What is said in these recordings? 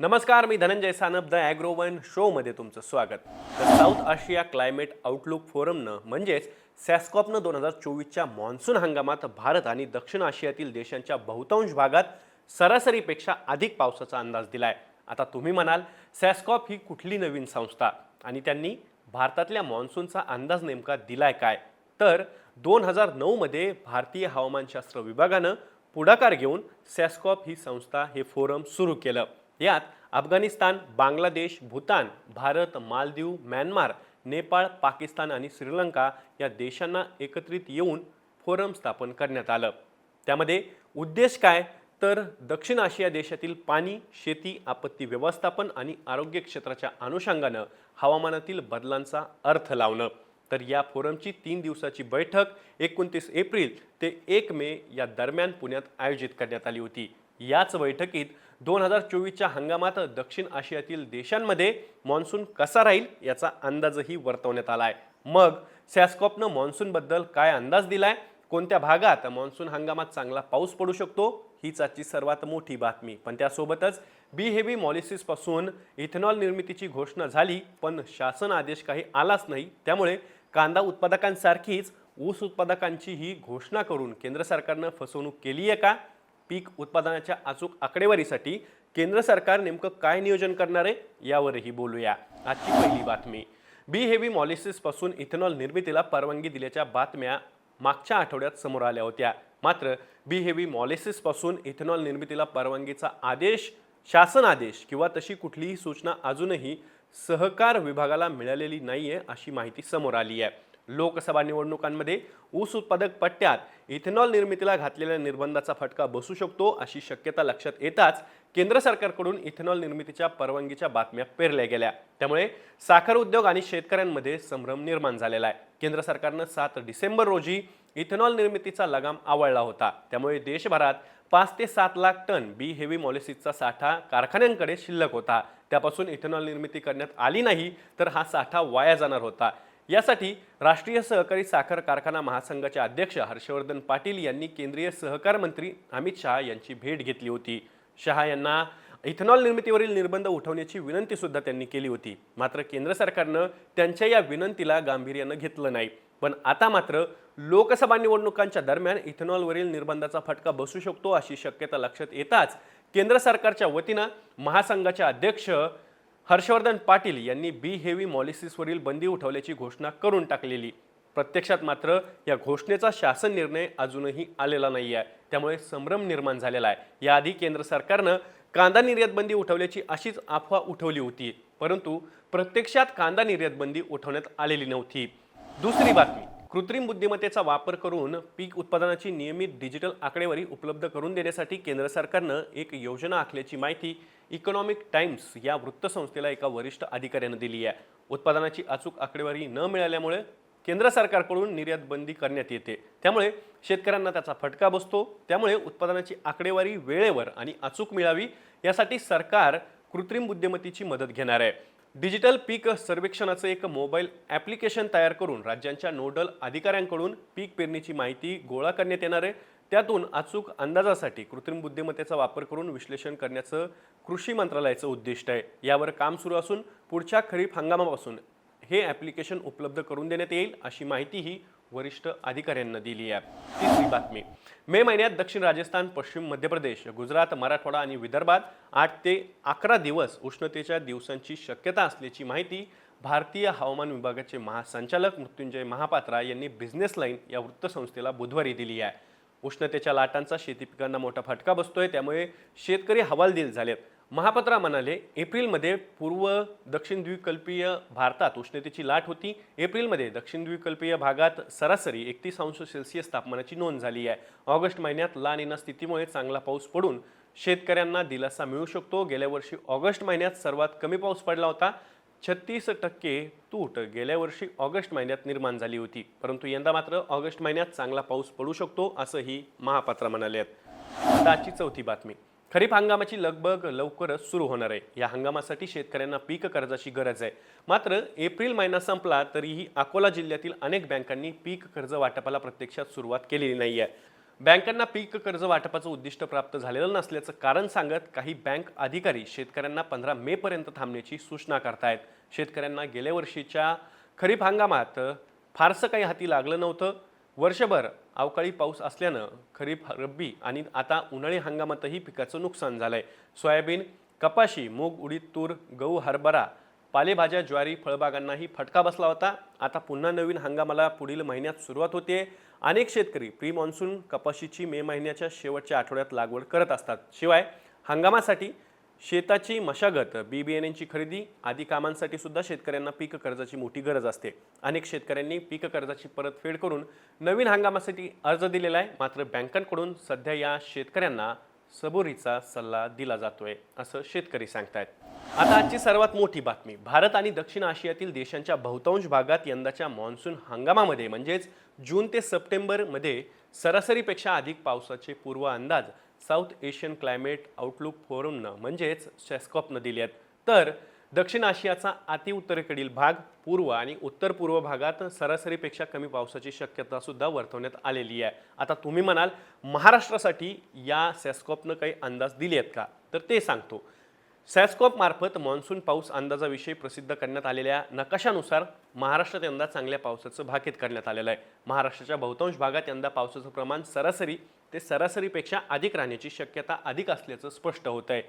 नमस्कार मी धनंजय सानप द ॲग्रोवन शोमध्ये तुमचं स्वागत. तर साऊथ आशिया क्लायमेट आउटलुक फोरमनं म्हणजेच सॅस्कॉपनं दोन हजार चोवीसच्या मान्सून हंगामात भारत आणि दक्षिण आशियातील देशांच्या बहुतांश भागात सरासरीपेक्षा अधिक पावसाचा अंदाज दिलाय. आता तुम्ही म्हणाल सॅस्कॉप ही कुठली नवीन संस्था? आणि त्यांनी भारतातल्या मान्सूनचा अंदाज नेमका दिलाय काय? तर दोन हजार नऊमध्ये भारतीय हवामानशास्त्र विभागानं पुढाकार घेऊन सॅस्कॉप ही संस्था हे फोरम सुरू केलं. यात अफगाणिस्तान बांगलादेश भूतान भारत मालदीव म्यानमार नेपाळ पाकिस्तान आणि श्रीलंका या देशांना एकत्रित येऊन फोरम स्थापन करण्यात आलं. त्यामध्ये उद्देश काय? तर दक्षिण आशिया देशातील पाणी शेती आपत्ती व्यवस्थापन आणि आरोग्य क्षेत्राच्या अनुषंगानं हवामानातील बदलांचा अर्थ लावणं तर या फोरमची तीन दिवसाची बैठक एकोणतीस एप्रिल ते एक मे या दरम्यान पुण्यात आयोजित करण्यात आली होती. याच बैठकीत दोन हजार चोवीसच्या हंगामात दक्षिण आशियातील देशांमध्ये मान्सून कसा राहील याचा अंदाजही वर्तवण्यात आला आहे मग सॅस्कॉपनं मान्सूनबद्दल काय अंदाज दिलाय? कोणत्या भागात मान्सून हंगामात चांगला पाऊस पडू शकतो? हीच आजची सर्वात मोठी बातमी. पण त्यासोबतच बी हेवी मॉलिसिसपासून इथेनॉल निर्मितीची घोषणा झाली पण शासन आदेश काही आलाच नाही. त्यामुळे कांदा उत्पादकांसारखीच ऊस उत्पादकांची ही घोषणा करून केंद्र सरकारनं फसवणूक केली आहे का? पीक उत्पादनाच्या अचूक आकडेवारीसाठी केंद्र सरकार नेमकं काय नियोजन करणार आहे यावरही बोलूया. आजची पहिली बातमी. बी हेवी मॉलिसिसपासून इथेनॉल निर्मितीला परवानगी दिल्याच्या बातम्या मागच्या आठवड्यात समोर आल्या होत्या. मात्र बी हेवी मॉलिसिसपासून इथेनॉल निर्मितीला परवानगीचा आदेश शासन आदेश किंवा तशी कुठलीही सूचना अजूनही सहकार विभागाला मिळालेली नाही आहे अशी माहिती समोर आली आहे. लोकसभा निवडणुकांमध्ये ऊस उत्पादक पट्ट्यात इथेनॉल निर्मितीला घातलेल्या निर्बंधाचा फटका बसू शकतो अशी शक्यता लक्षात येताच केंद्र सरकारकडून इथेनॉल निर्मितीच्या परवानगीच्या बातम्या पेरल्या गेल्या. त्यामुळे साखर उद्योग आणि शेतकऱ्यांमध्ये संभ्रम निर्माण झालेला आहे. केंद्र सरकारनं सात डिसेंबर रोजी इथेनॉल निर्मितीचा लगाम आवळला होता. त्यामुळे देशभरात पाच ते सात लाख टन बी हेवी मॉलिसिसचा साठा कारखान्यांकडे शिल्लक होता. त्यापासून इथेनॉल निर्मिती करण्यात आली नाही तर हा साठा वाया जाणार होता. यासाठी राष्ट्रीय सहकारी साखर कारखाना महासंघाचे अध्यक्ष हर्षवर्धन पाटील यांनी केंद्रीय सहकार मंत्री अमित शहा यांची भेट घेतली होती. शहा यांना इथेनॉल निर्मितीवरील निर्बंध उठवण्याची विनंती सुद्धा त्यांनी केली होती. मात्र केंद्र सरकारनं त्यांच्या या विनंतीला गांभीर्यानं घेतलं नाही. पण आता मात्र लोकसभा निवडणुकांच्या दरम्यान इथेनॉलवरील निर्बंधाचा फटका बसू शकतो अशी शक्यता लक्षात येताच केंद्र सरकारच्या वतीनं महासंघाचे अध्यक्ष हर्षवर्धन पाटील यांनी बी हेवी मॉलिसिसवरील बंदी उठवल्याची घोषणा करून टाकलेली. प्रत्यक्षात मात्र या घोषणेचा शासन निर्णय अजूनही आलेला नाही आहे त्यामुळे संभ्रम निर्माण झालेला आहे. याआधी केंद्र सरकारनं कांदा निर्यात बंदी उठवल्याची अशीच अफवा उठवली होती. परंतु प्रत्यक्षात कांदा निर्यात बंदी उठवण्यात आलेली नव्हती. दुसरी बातमी. कृत्रिम बुद्धिमत्तेचा वापर करून पीक उत्पादनाची नियमित डिजिटल आकडेवारी उपलब्ध करून देण्यासाठी केंद्र सरकारनं एक योजना आखल्याची माहिती इकॉनॉमिक टाइम्स या वृत्तसंस्थेला एका वरिष्ठ अधिकाऱ्यानं दिली आहे. उत्पादनाची अचूक आकडेवारी न मिळाल्यामुळे केंद्र सरकारकडून निर्यात बंदी करण्यात येते. त्यामुळे शेतकऱ्यांना त्याचा फटका बसतो. त्यामुळे उत्पादनाची आकडेवारी वेळेवर आणि अचूक मिळावी यासाठी सरकार कृत्रिम बुद्धिमत्तेची मदत घेणार आहे. डिजिटल पीक सर्वेक्षणाचं एक मोबाईल ॲप्लिकेशन तयार करून राज्यांच्या नोडल अधिकाऱ्यांकडून पीक पेरणीची माहिती गोळा करण्यात येणार आहे. त्यातून अचूक अंदाजासाठी कृत्रिम बुद्धिमत्तेचा वापर करून विश्लेषण करण्याचं कृषी मंत्रालयाचं उद्दिष्ट आहे. यावर काम सुरू असून पुढच्या खरीप हंगामापासून हे ॲप्लिकेशन उपलब्ध करून देण्यात येईल अशी माहितीही वरिष्ठ अधिकाऱ्यांना दिली आहे. तिसरी बातमी. मे महिन्यात दक्षिण राजस्थान पश्चिम मध्य प्रदेश गुजरात मराठवाडा आणि विदर्भात आठ ते अकरा दिवस उष्णतेच्या दिवसांची शक्यता असल्याची माहिती भारतीय हवामान विभागाचे महासंचालक मृत्युंजय महापात्रा यांनी बिझनेस लाईन या वृत्तसंस्थेला बुधवारी दिली आहे. उष्णतेच्या लाटांचा शेती पिकांना मोठा फटका बसतोय त्यामुळे शेतकरी हवालदिल झालेत. महापात्रा म्हणाले एप्रिलमध्ये पूर्व दक्षिण द्विकल्पीय भारतात उष्णतेची लाट होती. एप्रिलमध्ये दक्षिण द्विकल्पीय भागात सरासरी एकतीस अंश सेल्सिअस तापमानाची नोंद झाली आहे. ऑगस्ट महिन्यात ला निना स्थितीमुळे चांगला पाऊस पडून शेतकऱ्यांना दिलासा मिळू शकतो. गेल्या वर्षी ऑगस्ट महिन्यात सर्वात कमी पाऊस पडला होता. छत्तीस टक्के तूट गेल्या वर्षी ऑगस्ट महिन्यात निर्माण झाली होती. परंतु यंदा मात्र ऑगस्ट महिन्यात चांगला पाऊस पडू शकतो असंही महापात्रा म्हणाले आहेत. आजची चौथी बातमी. खरीप हंगामाची लगबग लवकरच सुरू होणार आहे. या हंगामासाठी शेतकऱ्यांना पीक कर्जाची गरज आहे. मात्र एप्रिल महिना संपला तरीही अकोला जिल्ह्यातील अनेक बँकांनी पीक कर्ज वाटपाला प्रत्यक्षात सुरुवात केलेली नाही आहे. बँकांना पीक कर्ज वाटपाचं उद्दिष्ट प्राप्त झालेलं नसल्याचं कारण सांगत काही बँक अधिकारी शेतकऱ्यांना पंधरा मे पर्यंत थांबण्याची सूचना करतायत. शेतकऱ्यांना गेल्या वर्षीच्या खरीप हंगामात फारसं काही हाती लागलं नव्हतं. वर्षभर अवकाळी पाऊस असल्यानं खरीप रब्बी आणि आता उन्हाळी हंगामातही पिकाचं नुकसान झालं आहे सोयाबीन कपाशी मूग उडीद तूर गहू हरभरा पालेभाज्या ज्वारी फळबागांनाही फटका बसला होता. आता पुन्हा नवीन हंगामाला पुढील महिन्यात सुरुवात होते. अनेक शेतकरी प्री मान्सून कपाशीची मे महिन्याच्या शेवटच्या आठवड्यात लागवड करत असतात. शिवाय हंगामासाठी शेताची मशागत बी बियाण्यांची खरेदी आदी कामांसाठी सुद्धा शेतकऱ्यांना पीक कर्जाची मोठी गरज असते. अनेक शेतकऱ्यांनी पीक कर्जाची परतफेड करून नवीन हंगामासाठी अर्ज दिलेला आहे. मात्र बँकांकडून सध्या या शेतकऱ्यांना सबुरीचा सल्ला दिला जातोय असं शेतकरी सांगतायत. आता आजची सर्वात मोठी बातमी. भारत आणि दक्षिण आशियातील देशांच्या बहुतांश भागात यंदाच्या मान्सून हंगामामध्ये म्हणजेच जून ते सप्टेंबरमध्ये सरासरीपेक्षा अधिक पावसाचे पूर्व अंदाज साऊथ एशियन क्लायमेट आउटलुक फोरमनं म्हणजेच सेस्कॉपनं दिले आहेत. तर दक्षिण आशियाचा अतिउत्तरेकडील भाग पूर्व आणि उत्तर पूर्व भागात सरासरीपेक्षा कमी पावसाची शक्यता सुद्धा वर्तवण्यात आलेली आहे. आता तुम्ही म्हणाल महाराष्ट्रासाठी या सेस्कॉपनं काही अंदाज दिले आहेत का? तर ते सांगतो. सॅस्कोपमार्फत मान्सून पाऊस अंदाजाविषयी प्रसिद्ध करण्यात आलेल्या नकाशानुसार महाराष्ट्रात यंदा चांगल्या पावसाचं भाकीत करण्यात आलेलं आहे. महाराष्ट्राच्या बहुतांश भागात यंदा पावसाचं प्रमाण सरासरी ते सरासरीपेक्षा अधिक राहण्याची शक्यता अधिक असल्याचं स्पष्ट होत आहे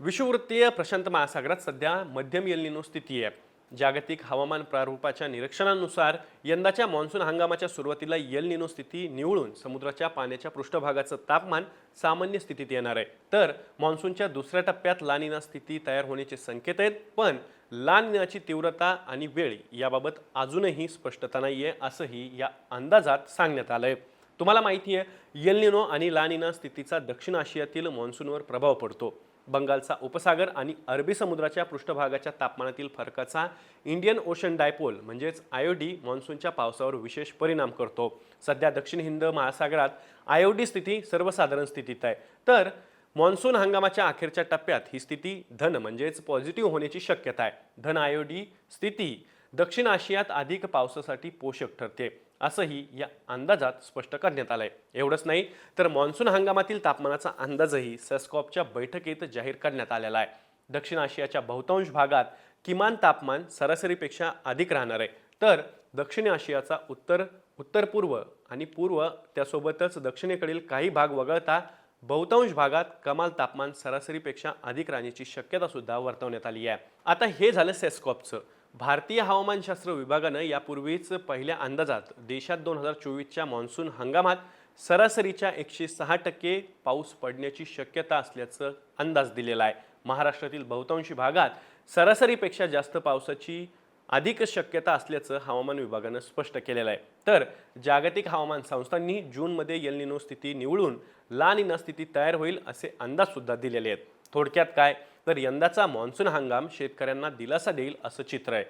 विषुववृत्तीय प्रशांत महासागरात सध्या मध्यम एल्निनो स्थिती आहे. जागतिक हवामान प्रारूपाच्या निरीक्षणानुसार यंदाच्या मान्सून हंगामाच्या सुरुवातीला येल निनो स्थिती निवळून समुद्राच्या पाण्याच्या पृष्ठभागाचं तापमान सामान्य स्थितीत येणार आहे. तर मान्सूनच्या दुसऱ्या टप्प्यात लानिना स्थिती तयार होण्याचे संकेत आहेत पण लानिनाची तीव्रता आणि वेळ याबाबत अजूनही स्पष्टता नाही आहे असंही या अंदाजात सांगण्यात आलं आहे तुम्हाला माहिती आहे येलनिनो आणि लानिना स्थितीचा दक्षिण आशियातील मान्सूनवर प्रभाव पडतो. बंगालचा उपसागर आणि अरबी समुद्राच्या पृष्ठभागाच्या तापमानातील फरकाचा इंडियन ओशन डायपोल म्हणजेच आयोडी मान्सूनच्या पावसावर विशेष परिणाम करतो. सध्या दक्षिण हिंद महासागरात आयोडी स्थिती सर्वसाधारण स्थितीत आहे. तर मान्सून हंगामाच्या अखेरच्या टप्प्यात ही स्थिती धन म्हणजेच पॉझिटिव्ह होण्याची शक्यता आहे. धन आयोडी स्थिती दक्षिण आशियात अधिक पावसासाठी पोषक ठरते. असंही या अंदाजात स्पष्ट करण्यात आलंय. एवढंच नाही तर मान्सून हंगामातील तापमानाचा अंदाजही सेस्कॉपच्या बैठकीत जाहीर करण्यात आलेला आहे. दक्षिण आशियाच्या बहुतांश भागात किमान तापमान सरासरीपेक्षा अधिक राहणार आहे. तर दक्षिण आशियाचा उत्तर उत्तर पूर्व आणि पूर्व त्यासोबतच दक्षिणेकडील काही भाग वगळता बहुतांश भागात कमाल तापमान सरासरीपेक्षा अधिक राहण्याची शक्यता सुद्धा वर्तवण्यात आली आहे. आता हे झालं सेस्कॉपचं. भारतीय हवामानशास्त्र विभागानं यापूर्वीच पहिल्या अंदाजात देशात दोन हजार चोवीसच्या मान्सून हंगामात सरासरीच्या एकशे सहा टक्के पाऊस पडण्याची शक्यता असल्याचं अंदाज दिलेला आहे. महाराष्ट्रातील बहुतांशी भागात सरासरीपेक्षा जास्त पावसाची अधिक शक्यता असल्याचं हवामान विभागानं स्पष्ट केलेलं आहे. तर जागतिक हवामान संस्थांनी जूनमध्ये येलनिनो स्थिती निवळून ला निना स्थिती तयार होईल असे अंदाजसुद्धा दिलेले आहेत. थोडक्यात काय तर यंदाचा मान्सून हंगाम शेतकऱ्यांना दिलासा देईल असं चित्र आहे.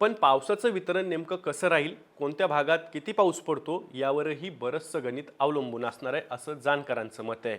पण पावसाचं वितरण नेमकं कसं राहील? कोणत्या भागात किती पाऊस पडतो? यावरही बरंचसं गणित अवलंबून असणार आहे असं जाणकारांचं मत आहे.